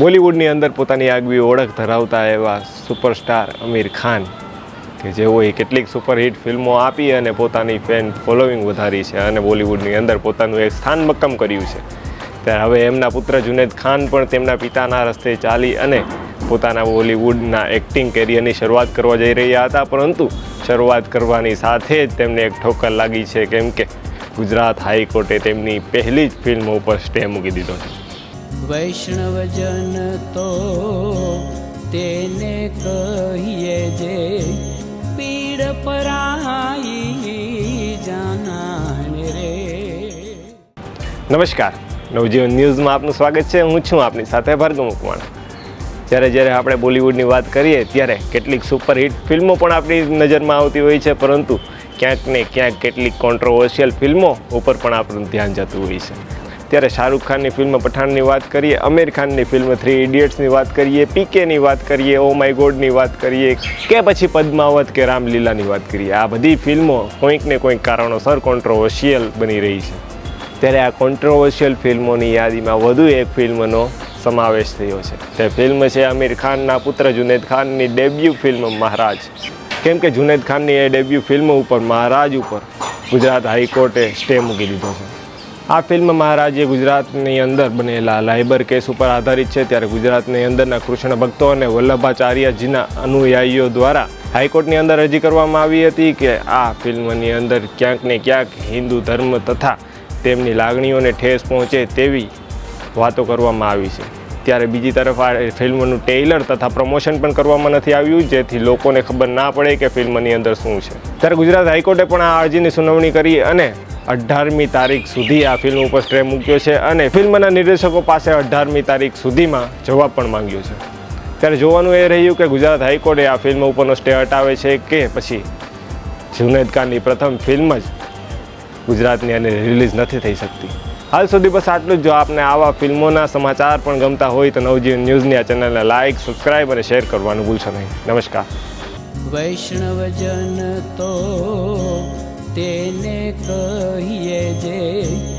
બોલિવૂડની અંદર પોતાની આગવી ઓળખ ધરાવતા એવા સુપરસ્ટાર આમિર ખાન, કે જેઓએ કેટલીક સુપરહિટ ફિલ્મો આપી અને પોતાની ફેન ફોલોવિંગ વધારી છે અને બોલિવૂડની અંદર પોતાનું એક સ્થાન મક્કમ કર્યું છે. ત્યારે હવે એમના પુત્ર જુનેદ ખાન પણ તેમના પિતાના રસ્તે ચાલી અને પોતાના બોલિવૂડના એક્ટિંગ કેરિયરની શરૂઆત કરવા જઈ રહ્યા હતા, પરંતુ શરૂઆત કરવાની સાથે જ તેમને એક ઠોકર લાગી છે, કેમ કે ગુજરાત હાઈકોર્ટે તેમની પહેલી જ ફિલ્મ ઉપર સ્ટે મૂકી દીધો છે. વૈષ્ણવજન તો તેને કહીએ જે પીડ પરાઈ જાનાને રે. નમસ્કાર. નવજીવન ન્યૂઝમાં આપનું સ્વાગત છે. હું છું આપની સાથે ભાર્ગવ મકવાણા. જ્યારે જ્યારે આપણે બોલિવૂડની વાત કરીએ ત્યારે કેટલીક સુપરહિટ ફિલ્મો પણ આપણી નજરમાં આવતી હોય છે, પરંતુ ક્યાંક ને ક્યાંક કેટલીક કોન્ટ્રોવર્શિયલ ફિલ્મો ઉપર પણ આપણું ધ્યાન જતું હોય છે. ત્યારે શાહરૂખ ખાનની ફિલ્મ પઠાણની વાત કરીએ, આમિર ખાનની ફિલ્મ થ્રી ઇડિયટ્સની વાત કરીએ પીકેની વાત કરીએ ઓ માય ગોડની વાત કરીએ, કે પછી પદ્માવત કે રામલીલાની વાત કરીએ. આ બધી ફિલ્મો કોઈક ને કોઈક કારણોસર કોન્ટ્રોવર્શિયલ બની રહી છે. ત્યારે આ કોન્ટ્રોવર્શિયલ ફિલ્મોની યાદીમાં વધુ એક ફિલ્મનો સમાવેશ થયો છે. તે ફિલ્મ છે આમિર ખાનના પુત્ર જુનેદ ખાનની ડેબ્યુ ફિલ્મ મહારાજ. કેમ કે જુનેદ ખાનની એ ડેબ્યુ ફિલ્મ ઉપર, મહારાજ ઉપર ગુજરાત હાઈકોર્ટે સ્ટે મૂકી દીધો છે. આ ફિલ્મ મહારાજ ગુજરાતની અંદર બનેલા લાયબર કેસ ઉપર આધારિત છે. ત્યારે ગુજરાતની અંદરના કૃષ્ણ ભક્તો અને વલ્લભાચાર્યજીના અનુયાયીઓ દ્વારા હાઈકોર્ટની અંદર અરજી કરવામાં આવી હતી કે આ ફિલ્મની અંદર ક્યાંક ને ક્યાંક હિન્દુ ધર્મ તથા તેમની લાગણીઓને ઠેસ પહોંચે તેવી વાતો કરવામાં આવી છે. ત્યારે બીજી તરફ આ ફિલ્મનું ટેઇલર તથા પ્રમોશન પણ કરવામાં નથી આવ્યું, જેથી લોકોને ખબર ના પડે કે ફિલ્મની અંદર શું છે. ત્યારે ગુજરાત હાઈકોર્ટે પણ આ અરજીની સુનાવણી કરી અને અઢારમી તારીખ સુધી આ ફિલ્મ ઉપર સ્ટ્રે મૂક્યો છે અને ફિલ્મના નિર્દેશકો પાસે અઢારમી તારીખ સુધીમાં જવાબ પણ માંગ્યો છે. ત્યારે જોવાનું એ રહ્યું કે ગુજરાત હાઈકોર્ટે આ ફિલ્મ ઉપરનો સ્ટે હટાવે છે કે પછી જુનેદ ખાનની પ્રથમ ફિલ્મ જ ગુજરાતની અને રિલીઝ નથી થઈ શકતી. હાલ સુધી બસ આટલું જ. જો આપને આવા ફિલ્મોના સમાચાર પણ ગમતા હોય તો નવજીવન ન્યૂઝની આ ચેનલને લાઇક સબસ્ક્રાઇબ અને શેર કરવાનું ભૂલશો નહીં. નમસ્કાર. વૈષ્ણવજન તો તેને કહીએ જે પીડ પરાઈ